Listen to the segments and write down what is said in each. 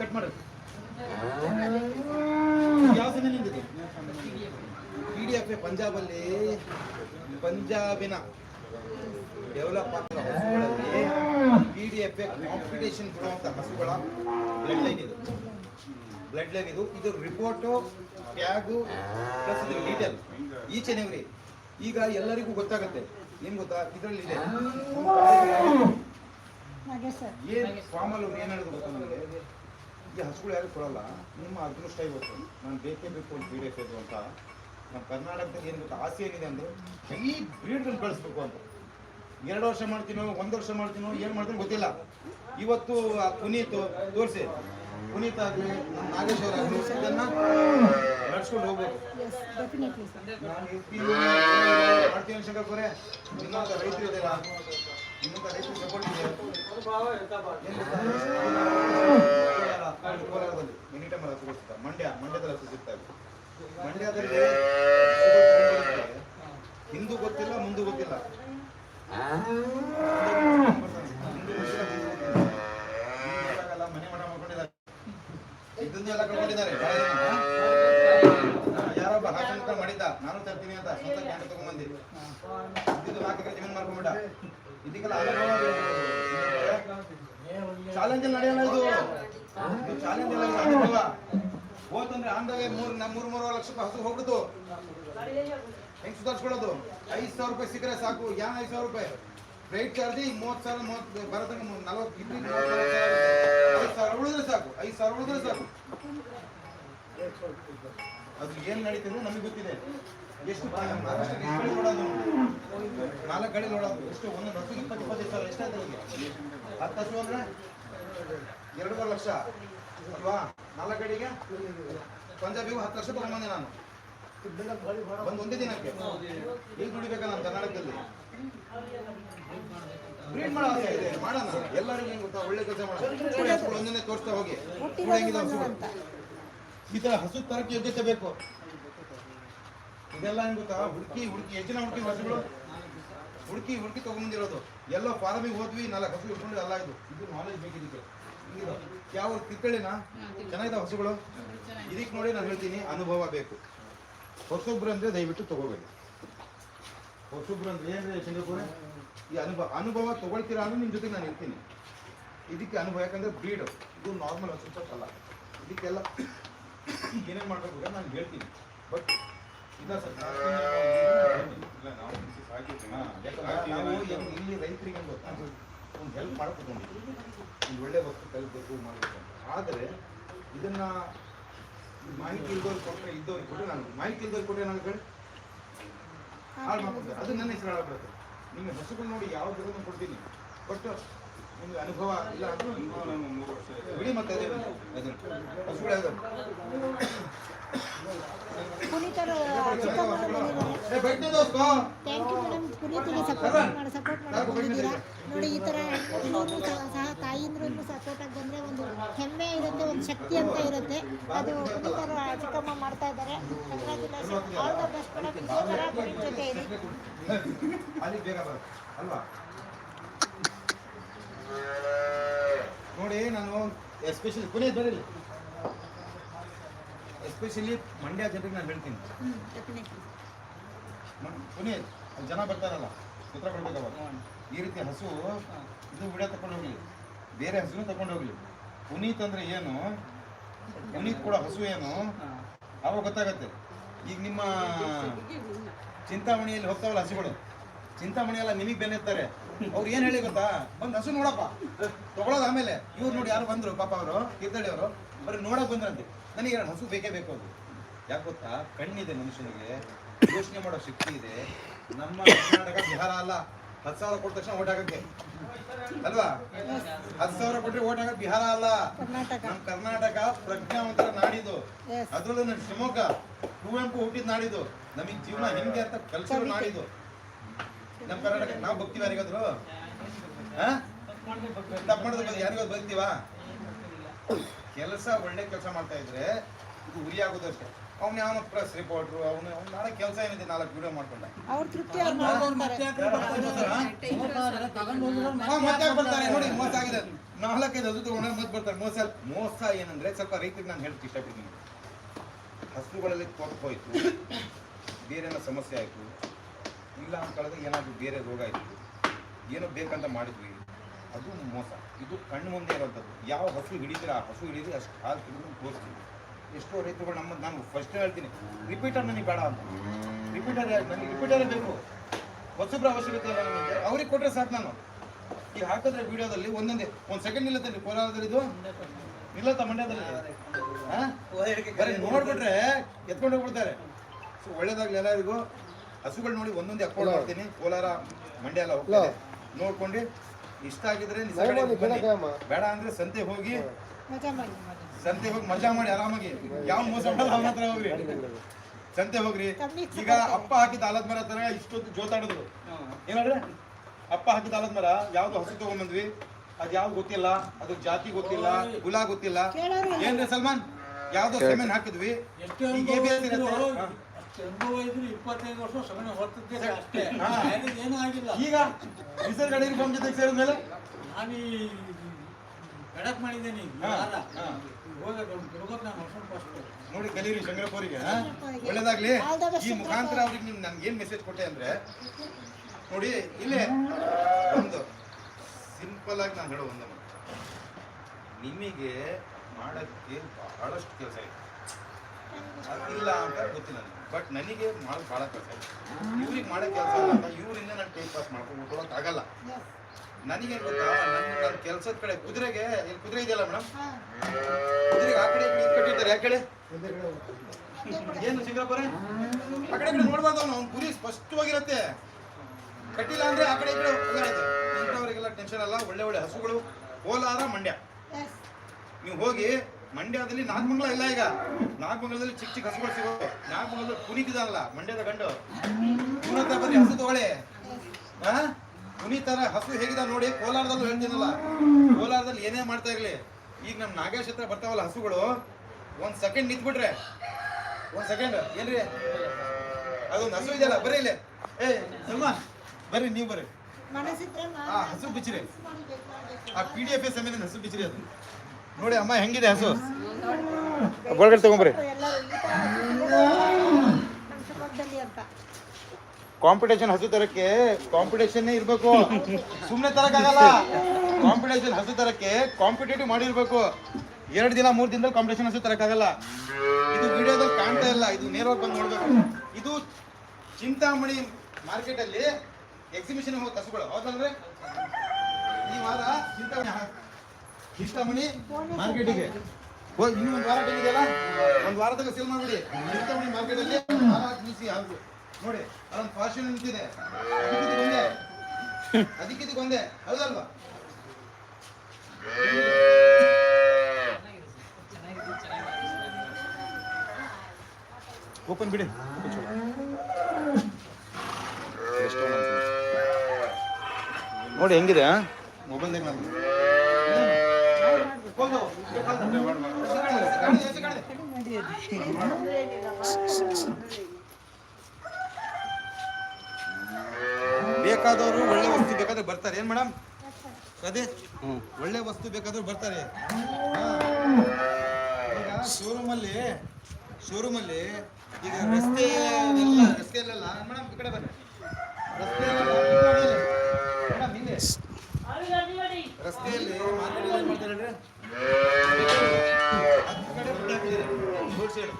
Cut ಮಾಡ್ರಿ ಯಾವ ಸಲ ನಿಂತಿದೆ ಪಿ ಡಿ ಎಫ್ ಪಂಜಾಬಲ್ಲಿ ಪಂಜಾಬಿನ ಡೆವಲಪ್ ಆಗ್ತಾ ಹಸುಗಳಲ್ಲಿ ಪಿ ಡಿ ಎಫ್ ಕಾಂಪಿಟೇಷನ್ ಕೊಡುವಂತ ಹಸುಗಳ ಬ್ಲಡ್ ಲೈನ್ ಇದು. ಬ್ಲಡ್ ಲೈನ್ ಇದು ಇದು ರಿಪೋರ್ಟು ಟ್ಯಾಗು ಪ್ಲಸ್ ಡೀಟೇಲ್ ಈಚೆ ಎವ್ರಿ ಈಗ ಎಲ್ಲರಿಗೂ ಗೊತ್ತಾಗುತ್ತೆ. ನಿಮ್ಗೆ ಗೊತ್ತಾ? ಇದರಲ್ಲಿ ಇದೆ. ನಾಗೇಶ್ ಸರ್. ಏನ್ ಫಾರ್ಮಲ್ ಏನು ಏನ್ ಹೇಳಿದ್ರು ಗೊತ್ತಾ ನನಗೆ ಈ ಹಸುಗಳು ಯಾರು ಕೊಡಲ್ಲ. ನಿಮ್ಮ ಅದೃಷ್ಟ ಇವತ್ತು. ನಾನು ಬೇಕೇ ಬೇಕು ಅಂತ ಬೀಡ್ ಎಫ್ ಅಂತ. ನಮ್ಮ ಕರ್ನಾಟಕದಲ್ಲಿ ಏನು ಗೊತ್ತಾ? ಆಸೆ ಏನಿದೆ ಅಂದರೆ ಈ ಬ್ರೀಡ್ಗಳು ಬೆಳೆಸ್ಬೇಕು ಅಂತ. ಎರಡು ವರ್ಷ ಮಾಡ್ತೀನೋ ಒಂದು ವರ್ಷ ಮಾಡ್ತೀನೋ ಏನು ಮಾಡ್ತೀನೋ ಗೊತ್ತಿಲ್ಲ. ಇವತ್ತು ಆ ಪುನೀತ್ ತೋರಿಸಿ. ಪುನೀತ್ ಆಗಲಿ ನಮ್ಮ ನಾಗೇಶ್ ಅವರಾಗಲಿ ಇದನ್ನ ನಡ್ಸ್ಕೊಂಡು ಹೋಗ್ಬೇಕು ನಾನು ಮಾಡ್ತೀನಿ ಶಂಕರ್ಪುರೆ ನಿಮ್ಮಂತ ರೈತರು ಇದೆಯಲ್ಲ ರೈತರು ಸಪೋರ್ಟ್ ಇದೆ? ಕೋಲಾರದಲ್ಲಿ ಎನಿ ಟೈಮ್ ಹಸು ಸಿಗ್ತವೆ ಮಂಡ್ಯ ಮಂಡ್ಯದಲ್ಲಿ ಹಸು ಸಿಗ್ತವೆ ಮಂಡ್ಯದಲ್ಲಿ ಹಿಂದೂ ಗೊತ್ತಿಲ್ಲ, ಮುಂದೆ ಗೊತ್ತಿಲ್ಲ. ಮನೆ ಮಠ ಮಾಡ್ಕೊಂಡಿದ್ದಾರೆ ಇದನ್ನು ಎಲ್ಲ ಕಳ್ಕೊಂಡಿದ್ದಾರೆ ಯಾರೊಬ್ಬ ಹಾಸನ ಮಾಡಿದ್ದ? ನಾನು ತರ್ತೀನಿ ಅಂತ ಸ್ವಂತ ಕ್ಯಾಂಟ್ ತಗೊಂಡ್ಬಂದಿ. ಇದು ನಾಲ್ಕು ಎಕರೆ ಜಮೀನು ಮಾಡ್ಕೊಂಡ್ಬಿಟ್ಟ ಇದಕ್ಕೆಲ್ಲ ಚಾಲೆಂಜ್ ನಡೆಯಲ್ಲ ಇದು? ಹೋತಂದ್ರೆ ಮೂರು ಮೂರ್ ಮೂರ್ ಮೂರುವರೆ ಲಕ್ಷ ರೂಪಾಯಿ ಹಸು ಹೋಗ್ಬಿಡ್ತು. ಹೆಂಗ್ ಸುಧಾರಿಸ್ಕೊಳ್ಳೋದು? ಐದ್ ಸಾವಿರ ರೂಪಾಯಿ ಸಿಕ್ಕರೆ ಸಾಕು. ಯಾನ್ ಐದ್ ಸಾವಿರ ರೂಪಾಯಿ? ರೈಟ್ ಚಾರ್ಜ್ ಮೂವತ್ತು ಸಾವಿರ, ಮೂವತ್ತು ಬರೋದಂಗೆ ನಲವತ್ತು ಇಪ್ಪತ್ತು ಐದು ಸಾವಿರ ಉಳಿದ್ರೆ ಸಾಕು. ಐದು ಸಾವಿರ ಉಳಿದ್ರೆ ಸಾಕು. ಅದು ಏನು ನಡೀತಿದೆ ನಮಗೆ ಗೊತ್ತಿದೆ. ಎಷ್ಟು ಮಹಾರಾಷ್ಟ್ರಕ್ಕೆ ನೋಡೋದು ನಾಲ್ಕು ಗಾಡಿ ನೋಡೋದು ಎಷ್ಟು? ಒಂದು ಹಸು ಇಪ್ಪತ್ತು, ಇಪ್ಪತ್ತೈದು ಸಾವಿರ ಎಷ್ಟಾಯ್ತು ಹತ್ತು ಹಸು ಅಂದ್ರೆ ಎರಡೂವರೆ ಲಕ್ಷ. ಅಲ್ವಾ? ನಾಲ್ಕು ಗಡಿಗೆ ಪಂಜಾಬಿಗೂ ಹತ್ತು ಲಕ್ಷ ತಗೊಂಡ್ಬಂದೆ ನಾನು. ಒಂದು ಒಂದೇ ದಿನಕ್ಕೆ. ಈಗ ದುಡಿಬೇಕಾ ನಾನು ಕರ್ನಾಟಕದಲ್ಲಿ? ಬ್ರೀಡ್ ಇದೆ. ಮಾಡೋಣ. ಎಲ್ಲರಿಗೂ ಏನು ಗೊತ್ತಾ? ಒಳ್ಳೆ ಕೆಲಸ ಮಾಡೋಣ. ಒಂದೊಂದೇ ತೋರಿಸ್ತಾ ಹೋಗಿ. ಈ ತರ ಹಸು ತರಕ್ಕೆ ಯೋಗ್ಯತೆ ಬೇಕು. ಇದೆಲ್ಲ ಏನ್ ಗೊತ್ತಾ? ಹುಡುಕಿ ಹುಡುಕಿ ಹೆಚ್ಚಿನ ಹುಡುಕಿ ಹಸುಗಳು. ಹುಡುಕಿ ಹುಡುಕಿ ತಗೊಂಬಂದಿರೋದು ಎಲ್ಲೋ ಫಾರಮಿಗೆ ಹೋದ್ವಿ ನಾಲ್ಕು ಹಸು ಇಟ್ಕೊಂಡು ಅಲ್ಲ ಇದು. ಇದು ನಾಲೆಜ್ ಬೇಕು ಇದಕ್ಕೆ ಹಿಂಗಿದೆ. ಯಾವ ತಿಕ್ಕಳಿನ ಚೆನ್ನಾಗಿದೆ ಹಸುಗಳು? ಇದಕ್ಕೆ ನೋಡಿ ನಾನು ಹೇಳ್ತೀನಿ ಅನುಭವ ಬೇಕು. ಹೊಸೊಬ್ರು ಅಂದ್ರೆ ದಯವಿಟ್ಟು ತಗೋಬೇಡಿ ಹೊಸೊಬ್ರು ಅಂದ್ರೆ ಏನ್ರಿ ಚಂದ್ರಪುರ ಈ ಅನುಭವ ಅನುಭವ ತಗೊಳ್ತೀರಾ ಅಂದ್ರೆ ನಿಮ್ ಜೊತೆ ನಾನು ಇರ್ತೀನಿ. ಇದಕ್ಕೆ ಅನುಭವ ಯಾಕಂದ್ರೆ ಬ್ರೀಡ್ ಇದು ನಾರ್ಮಲ್ ಹಸು ಅಲ್ಲ ಇದಕ್ಕೆಲ್ಲ ಏನೇನು ಮಾಡ್ಬೇಕು ನಾನು ಹೇಳ್ತೀನಿ. ಬಟ್ ಇಲ್ಲ ಸರ್ ಇಲ್ಲಿ ರೈತರಿಗೆ ಗೊತ್ತಾ? ಒಂದು ಹೆಲ್ಪ್ ಮಾಡ್ಕೊತೀನಿ ಒಂದು ಒಳ್ಳೆ ವಸ್ತು ಕಲಿಬೇಕು ಮಾಡಬೇಕು ಅಂತ. ಆದರೆ ಇದನ್ನ ಮಾಹಿತಿ ಇಲ್ದವ್ರು ಕೊಟ್ಟರೆ ಇದ್ದವ್ರಿಗೆ ಕೊಟ್ಟರೆ ನಾನು ಮಾಹಿತಿ ಇಲ್ದವ್ರಿಗೆ ಕೊಟ್ಟರೆ ನಾನು ಕಡೆ ಹಾಳು ಮಾಡ್ಕೊತಾರೆ ಅದು ನನ್ನ ಹೆಸರು ಹಾಳಾಗ್ಬಿಡುತ್ತೆ. ನಿಮ್ಮ ಹಸುಗಳು ನೋಡಿ ಯಾವ ಬೇಕಾದ್ರೂ ಕೊಡ್ತೀನಿ. ಬಟ್ ನಿಮ್ಗೆ ಅನುಭವ ಇಲ್ಲ ಅಂದ್ರೆ ಬಿಡಿ ಮತ್ತೆ ಅದೇ. ಅದನ್ನು. ಹಸುಗಳು ಯಾವ್ದು? ಪುನೀತರು ಚಿಕ್ಕಮ್ಮನ. ಥ್ಯಾಂಕ್ ಯು ಮೇಡಮ್ ಪುನೀತಿಗೆ ಸಪೋರ್ಟ್ ಮಾಡಿ ಸಪೋರ್ಟ್ ಮಾಡಕ್ಕೆ ಬಂದಿದ್ದೀರಾ? ನೋಡಿ ಈ ಥರ ಹೆಣ್ಮಕ್ಳು ಸಹ ತಾಯಿಂದ್ರೂ ಸಪೋರ್ಟ್ ಆಗಿ ಬಂದರೆ ಒಂದು ಹೆಮ್ಮೆ ಇರುತ್ತೆ ಒಂದು ಶಕ್ತಿ ಅಂತ ಇರುತ್ತೆ. ಅದು ಪುನೀತರು ಚಿಕ್ಕಮ್ಮ ಮಾಡ್ತಾ ಇದ್ದಾರೆ. Congratulation all the best madam ಇದೇ ಥರ ಪುನೀತ್ ಜೊತೆ ಇರಿ. ಅಲ್ಲಿ ಬೇಗ ಬರುತ್ತೆ ನೋಡಿ ನಾನು ಎಸ್ಪೆಷಲಿ ಪುನೀತ್ ಬರೀಲಿ. ಎಸ್ಪೆಷಲಿ ಮಂಡ್ಯ ಜನರಿಗೆ ನಾನು ಹೇಳ್ತೀನಿ. ಕೊನೆ ಜನ ಬರ್ತಾರಲ್ಲ ಉತ್ತರ ಕೊಡ್ಬೇಕವ ಈ ರೀತಿ ಹಸು ಇದು ವಿಡಿಯೋ ತಕೊಂಡು ಹೋಗ್ಲಿ. ಬೇರೆ ಹಸುನು ತಕೊಂಡು ಹೋಗ್ಲಿ. ಪುನೀತ್ ಅಂದ್ರೆ ಏನು? ಪುನೀತ್ ಕೂಡ ಹಸು ಏನು? ಅವಾಗ ಗೊತ್ತಾಗತ್ತೆ. ಈಗ ನಿಮ್ಮ ಚಿಂತಾಮಣಿಯಲ್ಲಿ ಹೋಗ್ತಾವಲ್ಲ ಹಸುಗಳು. ಚಿಂತಾಮಣಿ ಎಲ್ಲ ನಿಮಗೆ ಬೆನ್ನೆತ್ತಾರೆ. ಅವ್ರು ಏನ್ ಹೇಳಿ ಗೊತ್ತಾ? ಬಂದ್ ಹಸು ನೋಡಪ್ಪ. ತಗೊಳ್ಳೋದು ಆಮೇಲೆ. ಇವ್ರು ನೋಡಿ ಯಾರು ಬಂದ್ರು ಪಾಪ ಅವರು ತೀರ್ಥಹಳ್ಳಿ ಅವರು ಬರೀ ನೋಡಕ್ ಬಂದ್ರಂತೆ. ನನಗೆ ಎರಡು ಹಸು ಬೇಕೇ ಬೇಕು ಅದು. ಯಾಕೆ ಗೊತ್ತಾ? ಕಣ್ಣಿದೆ ಮನುಷ್ಯನಿಗೆ. ಯೋಚನೆ ಮಾಡೋ ಶಕ್ತಿ ಇದೆ. ನಮ್ಮ ಕರ್ನಾಟಕ ಬಿಹಾರ ಅಲ್ಲ. ಹತ್ತು ಸಾವಿರ ಕೊಟ್ಟ ತಕ್ಷಣ ಓಟ್ ಹಾಕಕ್ಕೆ. ಅಲ್ವಾ? ಹತ್ತು ಸಾವಿರ ಕೊಟ್ಟರೆ ಓಟ್ ಬಿಹಾರ ಅಲ್ಲ. ನಮ್ಮ ಕರ್ನಾಟಕ ಪ್ರಜ್ಞಾವಂತರ ನಾಡಿದು. ಅದರಲ್ಲೂ ನಮ್ಮ ಶಿವಮೊಗ್ಗ ಕುವೆಂಪು ಹುಟ್ಟಿದ ನಾಡಿದು. ನಮಗೆ ಜೀವನ ಹೆಂಗೆ ಅಂತ ಕಲ್ಚರ್ ನಾಡಿದು. ನಮ್ಮ ಕರ್ನಾಟಕ ನಾವು ಭಕ್ತಿವ ಯಾರಿಗಾದ್ರು ತಪ್ಪು ಮಾಡಿದ್ರೆ ಯಾರಿಗಾದ್ರು ಬದುಕ್ತೀವಾ ಕೆಲಸ ಒಳ್ಳೆ ಕೆಲಸ ಮಾಡ್ತಾ ಇದ್ರೆ ಇದು ಉರಿ ಆಗೋದಷ್ಟೇ. ಅವ್ನು ಯಾವ ಪ್ರೆಸ್ ರಿಪೋರ್ಟ್ರು ಅವನು ಅವ್ನು ನಾಳೆ ಕೆಲಸ ಏನಿದೆ ನಾಲ್ಕು ವಿಡಿಯೋ ಮಾಡ್ಕೊಂಡ. ಅವ್ರ ತೃಪ್ತಿ ಮತ್ತೆ ಬರ್ತಾರೆ? ನೋಡಿ ಮೋಸ ಆಗಿದೆ. ನಾಲ್ಕೈದು ಅದು ತಗೊಂಡ್ರೆ ಮತ್ತೆ ಬರ್ತಾರೆ. ಮೋಸ. ಮೋಸ ಏನಂದ್ರೆ ಸ್ವಲ್ಪ ರೈತರಿಗೆ ನಾನು ಹೇಳಕ್ಕೆ ಇಷ್ಟಪಡ್ತೀನಿ. ಹಸುಗಳಲ್ಲಿ ಕೊಟ್ಟು ಹೋಯ್ತು. ಬೇರೆ ಏನೋ ಸಮಸ್ಯೆ ಆಯ್ತು. ಇಲ್ಲ ಅಂತ ಕಳೆದ್ರೆ ಏನಾದ್ರು ಬೇರೆ ರೋಗ ಆಯಿತು. ಏನೋ ಬೇಕಂತ ಮಾಡಿದ್ವಿ. ಅದು ಮೋಸ. ಇದು ಕಣ್ಣು ಮುಂದೆ ಇರೋಂಥದ್ದು ಯಾವ ಹಸು ಹಿಡಿದ್ರೆ ಆ ಹಸು ಹಿಡಿದ್ರೆ ಅಷ್ಟು ಹಾಲು ತೆಗೆದು ತೋರಿಸ್ತೀವಿ. ಎಷ್ಟೋ ರೈತರುಗಳು ನಮ್ಮ ನಾನು ಫಸ್ಟ್ ಹೇಳ್ತೀನಿ ರಿಪೀಟರ್ ನನಗೆ ಬೇಡ ಅಂತ. ರಿಪೀಟರ್ ನನಗೆ ರಿಪೀಟರೇ ಬೇಕು. ಹೊಸಬ್ರ ಅವಶ್ಯಕತೆ ಇಲ್ಲ ನನಗೆ ಅವ್ರಿಗೆ ಕೊಟ್ಟರೆ ಸಾಕು ನಾನು. ಈಗ ಹಾಕಿದ್ರೆ ವಿಡಿಯೋದಲ್ಲಿ ಒಂದೊಂದೇ ಒಂದು ಸೆಕೆಂಡ್ ನಿಲ್ಲತ್ತೆ ಕೋಲಾರದಲ್ಲಿ ಇದು? ನಿಲ್ಲತ್ತ ಮಂಡ್ಯದಲ್ಲಿ? ಬರೀ ನೋಡ್ಬಿಟ್ರೆ ಎತ್ಕೊಂಡು ಹೋಗ್ಬಿಡ್ತಾರೆ. ಸೊ ಒಳ್ಳೇದಾಗ್ಲಿ ಎಲ್ಲರಿಗೂ. ಹಸುಗಳು ನೋಡಿ ಒಂದೊಂದೇ ಹಾಕೊಂಡು ಹೋಗ್ತೀನಿ ಕೋಲಾರ ಮಂಡ್ಯ ಎಲ್ಲ ಹೋಗ್ತಾರೆ ನೋಡ್ಕೊಂಡು ಇಷ್ಟ ಆಗಿದ್ರೆ ನಿಜ ಕಡೆ ಬನ್ನಿ. ಬೇಡ ಅಂದ್ರೆ ಸಂತೆ ಹೋಗಿ ಸಂತೆ ಹೋಗಿ ಮಜಾ ಮಾಡಿ ಆರಾಮಾಗಿ. ಯಾವ ಮೋಸ ಮಾಡಲ್ಲ ಅವನ ಹತ್ರ ಹೋಗ್ರಿ. ಸಂತೆ ಹೋಗ್ರಿ. ಕಮ್ಮಿ ಈಗ ಅಪ್ಪ ಹಾಕಿದ ಆಲದ ಮರ ತರ ಇಷ್ಟೊತ್ತು ಜೋತಾಡಿದ್ರು. ಏನಾದ್ರೆ ಅಪ್ಪ ಹಾಕಿದ ಆಲದ ಮರ ಯಾವ್ದು ಹಸು ತಗೊಂಬಂದ್ವಿ? ಅದ್ ಯಾವ್ದು ಗೊತ್ತಿಲ್ಲ. ಅದ್ರ ಜಾತಿ ಗೊತ್ತಿಲ್ಲ ಗುಲಾ ಗೊತ್ತಿಲ್ಲ. ಕೇಳೋರು ಇಲ್ಲ. ಏನ್ರಿ ಸಲ್ಮಾನ್? ಯಾವ್ದೋ ಸೆಮೆನ್ ಹಾಕಿದ್ವಿ. ಎಷ್ಟು ಈಗ ಅನುಭವ ABS ಇದ್ರು, ಹಾ. ಇದ್ರು ಇಪ್ಪತ್ತೈದು ವರ್ಷ ಸಮಯ ಹೊರತಿದ್ದೆ ಅಷ್ಟೇ. ಹಾ. ನನಗೆ ಏನೂ ಆಗಿಲ್ಲ. ಈಗ ನಿಸರ್ಗ ಡೈರಿ ಫಾರ್ಮ್ ಜೊತೆಗೆ ಸೇರಿದ್ಮೇಲೆ ನಾನು ಈ ಬೆಳಕ್ ಮಾಡಿದ್ದೇನೆ ನೋಡಿ ಕಲೀರಿ ಶಂಕರಪ್ಪರಿಗೆ. ಒಳ್ಳೇದಾಗ್ಲಿ. ಈ ಮುಖಾಂತರ. ಅವ್ರಿಗೆ ನಿಮ್ಗೆ ನನ್ಗೆ ಏನ್ ಮೆಸೇಜ್ ಕೊಟ್ಟೆ ಅಂದ್ರೆ ನೋಡಿ ಇಲ್ಲೇ ಒಂದು ಸಿಂಪಲ್ ಆಗಿ ನಾನು ಹೇಳೋ ಒಂದು ನಿಮಗೆ ಮಾಡಕ್ಕೆ ಬಹಳಷ್ಟು ಕೆಲಸ ಇದೆ. ಅದಿಲ್ಲ ಅಂತ ಗೊತ್ತಿಲ್ಲ. ನನಗೆ ಬಟ್ ನನಗೆ ಮಾಡೋದು ಭಾಳ ಕೆಲಸ ಇವ್ರಿಗೆ ಮಾಡೋ ಕೆಲಸ ಇಲ್ಲ ಅಂತ ಇವರಿಂದ ನಾನು ಟೈಮ್ ಪಾಸ್ ಮಾಡ್ಕೊಂಡು ಆಗಲ್ಲ ನನಗೆ ಗೊತ್ತಾ? ನನ್ನ ನನ್ನ ಕೆಲಸದ ಕಡೆ ಕುದುರೆಗೆ ಇಲ್ಲಿ ಕುದುರೆ ಇದೆಯಲ್ಲ ಮೇಡಮ್. ಕುದುರೆಗೆ ಆ ಕಡೆ ನೀರು ಕಟ್ಟಿರ್ತಾರೆ ಆ ಕಡೆ? ಏನು ಸಿಂಗಾಪುರ ಆ ಕಡೆ ಈ ಕಡೆ ನೋಡ್ಬಾರ್ದು ಅವ್ನು. ಅವ್ನ ಗುರಿ ಸ್ಪಷ್ಟವಾಗಿರುತ್ತೆ. ಕಟ್ಟಿಲ್ಲ ಅಂದ್ರೆ ಆ ಕಡೆ ಈ ಕಡೆ ಇಂಥವ್ರಿಗೆಲ್ಲ ಟೆನ್ಷನ್ ಅಲ್ಲ. ಒಳ್ಳೆ ಒಳ್ಳೆ ಹಸುಗಳು. ಕೋಲಾರ ಮಂಡ್ಯ. ನೀವು ಹೋಗಿ ಮಂಡ್ಯದಲ್ಲಿ ನಾಗಮಂಗಲ ಇಲ್ಲ ಈಗ. ನಾಗಮಂಗಲದಲ್ಲಿ ಚಿಕ್ಕ ಚಿಕ್ಕ ಹಸುಗಳು ಸಿಗೋ ನಾಗಮಂಗಲದಲ್ಲಿ ಪುನೀತಿದಲ್ಲ ಮಂಡ್ಯದ ಗಂಡು. ಪುನೀತ ಬರ್ರಿ, ಹಸು ತಗೊಳ್ಳಿ. ಆ? ಪುನೀತರ ಹಸು ಹೇಗಿದ ನೋಡಿ, ಕೋಲಾರದಲ್ಲೂ ಹೇಳ್ತೀನಲ್ಲ. ಕೋಲಾರದಲ್ಲಿ ಏನೇ ಮಾಡ್ತಾ ಇರ್ಲಿ. ಈಗ ನಮ್ಮ ನಾಗೇಶ್ ಹತ್ರ ಬರ್ತಾವಲ್ಲ ಹಸುಗಳು, ಒಂದ್ ಸೆಕೆಂಡ್ ನಿಂತ್ಬಿಟ್ರೆ. ಒಂದ್ ಸೆಕೆಂಡ್ ಏನ್ರಿ? ಅದೊಂದು ಹಸು ಇದೆಯಲ್ಲ, ಬರ್ರಿ ಇಲ್ಲಿ. ಏ ಸುಮ್ಮ ಬರ್ರಿ, ನೀವು ಬರ್ರಿ. ಆ, ಹಸು ಬಿಚ್ಚಿರಿ. ಆ ಪಿ ಡಿ ಎಫ್ ಎಸ್ ಹಸು ಬಿಚ್ಚಿರಿ ಅದು. ನೋಡಿ ಅಮ್ಮ, ಹೆಂಗಿದೆ ಹಸು? ಒಳಗಡೆ ತಗೊಂಬ್ರಿ ಕಾಂಪಿಟೇಷನ್ ಹಸು ತರಕ್ಕೆ ಕಾಂಪಿಟೇಷನ್ ಇರ್ಬೇಕು. ಸುಮ್ಮನೆ ತರಕ್ಕಾಗಲ್ಲ ಕಾಂಪಿಟೇಷನ್ ಹಸು ತರಕ್ಕೆ ಕಾಂಪಿಟೇಟಿವ್ ಮಾಡಿರ್ಬೇಕು. ಎರಡು ದಿನ, ಮೂರು ದಿನದಲ್ಲಿ ಕಾಂಪಿಟೇಷನ್ ಹಸು ತರಕ್ಕಾಗಲ್ಲ ಇದು ವಿಡಿಯೋದಲ್ಲಿ ಕಾಣ್ತಾ ಇಲ್ಲ. ಇದು ನೇರವಾಗಿ ಬಂದು ನೋಡ್ಬೇಕು. ಇದು ಚಿಂತಾಮಣಿ ಮಾರ್ಕೆಟ್ ಅಲ್ಲಿ ಎಕ್ಸಿಬಿಷನ್ ಹೋಗಿ ಹಸುಗಳು ಹೌದಲ್ರಿ ಈ ವಾರ ಚಿಂತಾಮಣಿ ಚಿಂತಾಮಣಿ ಮಾರ್ಕೆಟಿಗೆ ಇನ್ನೂ ಒಂದು ವಾರ ಟೈಮ್ ಇದೆಯಲ್ಲ ಒಂದು ವಾರದಾಗ ಸೇಲ್ ಮಾಡ್ಬಿಡಿ. ಚಿಂತಾಮಣಿ ಮಾರ್ಕೆಟ್ ಅಲ್ಲಿ ವಾರ ನಿಲ್ಲಿಸಿ ಹಾಕು ನೋಡಿ ಅದೊಂದು ಫಾರ್ಚೂನ್ ನಿಂತಿದೆ. ಒಂದೇ ಅದಕ್ಕಿದಕ್ಕೆ ಒಂದೇ ಹೌದಲ್ವಾ? ಓಪನ್ ಬಿಡಿ. ನೋಡಿ ಹೆಂಗಿದೆ ಬೇಕಾದವರು ಒಳ್ಳೆ ವಸ್ತು ಬೇಕಾದ್ರೆ ಬರ್ತಾರೆ. ಏನ್ ಮೇಡಮ್ ಅದೇ ಒಳ್ಳೆ ವಸ್ತು ಬೇಕಾದ್ರೂ ಬರ್ತಾರೆ. ಈಗ ಶೋರೂಮ್ ಅಲ್ಲಿ ಶೋರೂಮ್ ಅಲ್ಲಿ ಈಗ ರಸ್ತೆ ರಸ್ತೆಯಲ್ಲ ರಸ್ತೆಯಲ್ಲೆಲ್ಲ ಮೇಡಮ್ ಈ ಕಡೆ ಬರ್ರಿ ಮೇಡಮ್ ಹಿಂದೆ. ರಸ್ತೆಯಲ್ಲಿ ಮಾರ್ಕೆಟ್ ಸೈಡ್.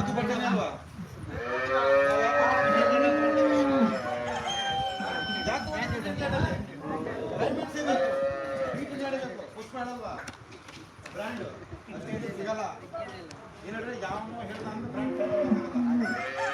ಅದು ಬಟ್ಟೆನೇ ಅಲ್ವಾ? ಬ್ರ್ಯಾಂಡ್ ಸಿಗಲ್ಲ. ಏನಂದ್ರೆ ಯಾವ ಹೇಳ್ತಾ ಅಂದ್ರೆ ಬ್ರ್ಯಾಂಡ್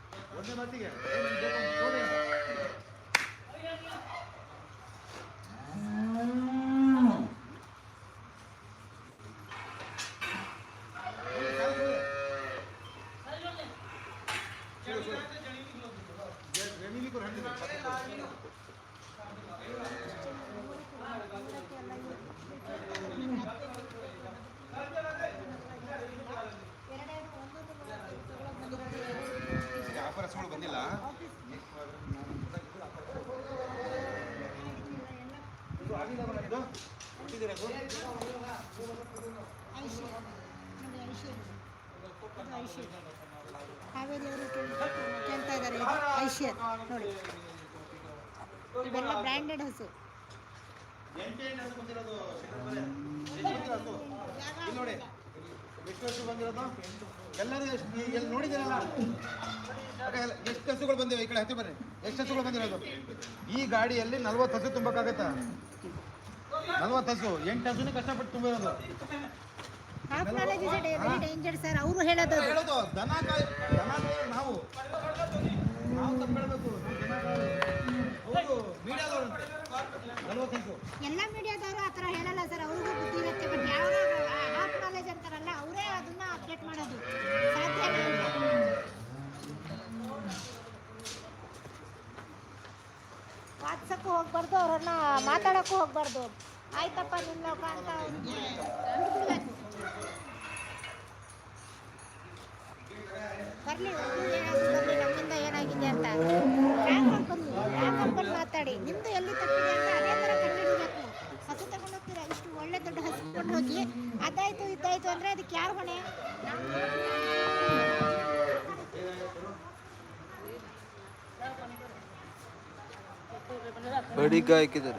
ಒಂದೇ ಮಾತಿಗೆ ಏನ್ ಬೇಕು ಅಂತ ನೋಡಿ. ರೆಮಿಲಿ ಕೂಡ ಹಂಗಿದೆ. ವ್ಯಾಪಾರ ಹೆಸರುಗಳು ಬಂದಿಲ್ಲ ಇದು ಆಗಿದೆ ಅಲ್ಲ ಇದು? ಕೊಟ್ಟಿದ್ದೀರಾ ಇದು? ಐಶ್ವರ್ಯ ನೋಡಿ ಐಶ್ವರ್ಯ ಅವರು ಕೇಳ್ತಾ ಇದ್ದಾರೆ. ಇದು ನೋಡಿ. ಇವೆಲ್ಲ ಬ್ರ್ಯಾಂಡೆಡ್ ಹಸು. ನೋಡಿ. ಎಷ್ಟು ಹಸು ಬಂದಿರೋದು? ಎಲ್ಲರೂ ಎಷ್ಟು ಎಲ್ಲಿ ನೋಡಿದ್ದೀರಲ್ಲ ಎಷ್ಟು ಹಸುಗಳು ಬಂದಿವೆ ಈ ಕಡೆ? ಹತ್ತಿ ಬರ್ರಿ. ಎಷ್ಟು ಹಸುಗಳು ಬಂದಿರೋದು? ಈ ಗಾಡಿಯಲ್ಲಿ ನಲ್ವತ್ತು ಹಸು ತುಂಬಕ್ಕಾಗತ್ತಾ? ನಲ್ವತ್ತು ಹಸು. ಎಂಟು ಹಸುನೇ ಕಷ್ಟಪಟ್ಟು ತುಂಬಿರೋದು. Half knowledge is very danger sir ಅವರು ಹೇಳೋದು ಅದು. ಹೇಳೋದು ದನ ಕಾಯ್ ದನ ಕಾಯೋರು ನಾವು. ಮೀಡಿಯಾದವರು ಎಲ್ಲ ಮೀಡಿಯಾದವರು ಆ ಥರ ಹೇಳಲ್ಲ ಸರ್ ಅವ್ರಿಗೂ ಬುದ್ಧಿ ಇರುತ್ತೆ ಬಟ್ ಯಾವ ಹಾಫ್ ನಾಲೆಜ್ ಅಂತಾರಲ್ಲ ಅವರೇ ಅದನ್ನ ಅಪ್ಡೇಟ್ ಮಾಡೋದು. ಸಾಧ್ಯ ವಾಟ್ಸಕ್ಕೂ ಹೋಗ್ಬಾರ್ದು ಅವ್ರನ್ನ ಮಾತಾಡೋಕ್ಕೂ ಹೋಗ್ಬಾರ್ದು. ಆಯ್ತಪ್ಪ ನಿನ್ನ ಲೋಕ. बड़ी गाय किधर